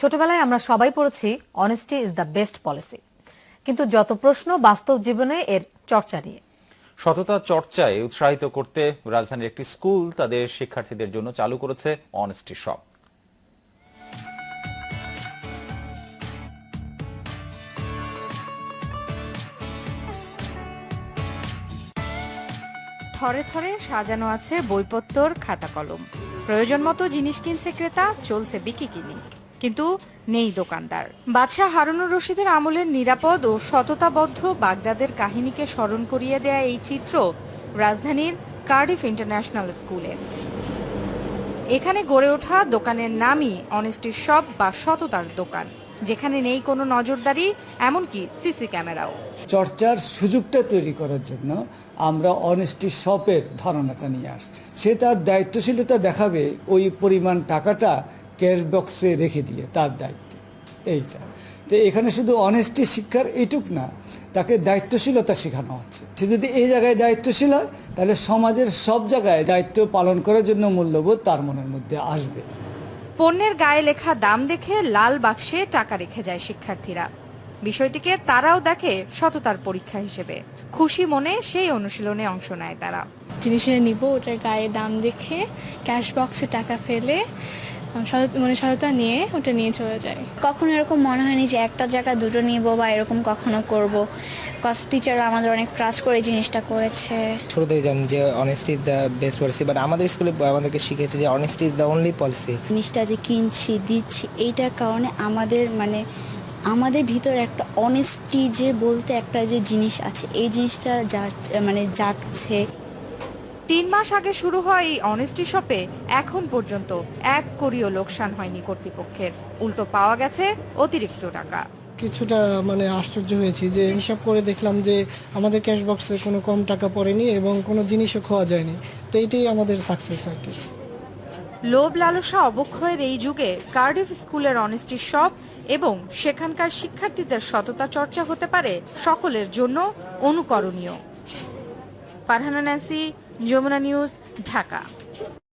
ছোটবেলায় আমরা সবাই পড়েছি honesty is the best policy কিন্তু যত প্রশ্ন বাস্তব জীবনে এর চর্চা নিয়ে। সততা চর্চায় উৎসাহিত করতে রাজধানীর একটি স্কুল তাদের শিক্ষার্থীদের জন্য চালু করেছে অনেস্টি শপ থরে থরে সাজানো আছে বইপত্তর খাতা কলম। প্রয়োজন মতো জিনিস কিনছে ক্রেতা চলছে বিকি কিনি। কিন্তু নেই দোকানদার। বাদশাহ হারুনুর রশিদের আমলের নিরাপদ ও সততাবদ্ধ বাগদাদের কাহিনীকে স্মরণ করিয়ে দেয়া এই চিত্র রাজধানীর কার্ডিফ ইন্টারন্যাশনাল স্কুলে। এখানে গড়ে ওঠা দোকানের নামই অনেস্টি শপ বা সততার দোকান। যেখানে নেই কোনো নজরদারি, এমনকি সিসি ক্যামেরাও। চর্চার সুযোগটা তৈরি করার জন্য আমরা অনেস্টি শপের ধারণাটা নিয়ে আসছি। সে তার দায়িত্বশীলতা দেখাবে ওই পরিমাণ টাকাটা ক্যাশ বক্সে রেখে দিয়ে তার দায়িত্বে। এইটা। তো এখানে শুধু অনেস্টি শিক্ষার এইটুক না তাকে দায়িত্বশীলতা শেখানো হচ্ছে। সে যদি এই জায়গায় দায়িত্বশীল হয় তাহলে সমাজের সব জায়গায় দায়িত্ব পালন করার জন্য মূল্যবোধ তার মনের মধ্যে আসবে। পণ্যের গায়ে লেখা দাম দেখে লাল বাক্সে টাকা রেখে যায় শিক্ষার্থীরা। বিষয়টিকে তারাও দেখে সততার পরীক্ষা হিসেবে। খুশি মনে সেই অনুশীলনে অংশ নেয় তারা। জিনিসটা নিব ওটার গায়ে দাম দেখে ক্যাশ বক্সে টাকা ফেলে মানে সততা নিয়ে ওটা নিয়ে চলে যায়। কখনো এরকম মনে হয়নি যে একটা জায়গা দুটো নিব বা এরকম কখনো করব? কজ টিচার আমাদের অনেক ট্রাস্ট করে এই জিনিসটা করেছে। ছোট থেকে জানি যে honesty is the best policy but আমাদের স্কুলে আমাদেরকে শিখেছে যে honesty is the only policy জিনিসটা যে কিনছি দিচ্ছি এইটার কারণে আমাদের মানে আমাদের ভিতরে একটা অনেস্টি যে বলতে একটা যে জিনিস আছে এই জিনিসটা যা- মানে জাগছে তিন মাস আগে শুরু হয় এই অনেস্টি শপে এখন পর্যন্ত এক কোটিও লোকসান হয়নি কর্তৃপক্ষের। উল্টো পাওয়া গেছে অতিরিক্ত টাকা। কিছুটা মানে আশ্চর্য হয়েছি যে হিসাব করে দেখলাম যে আমাদের ক্যাশ বক্সে কোনো কম টাকা পড়েনি এবং কোনো জিনিসও খোয়া যায়নি। তো এইটাই আমাদের সাকসেস আর কি। লোভ লালসা অবক্ষয়ের এই যুগে কার্ডিফ স্কুলের অনেস্টি শপ এবং সেখানকার শিক্ষার্থীদের সততা চর্চা হতে পারে সকলের জন্য অনুকরণীয়। Farhana Nancy Jamuna news Dhaka.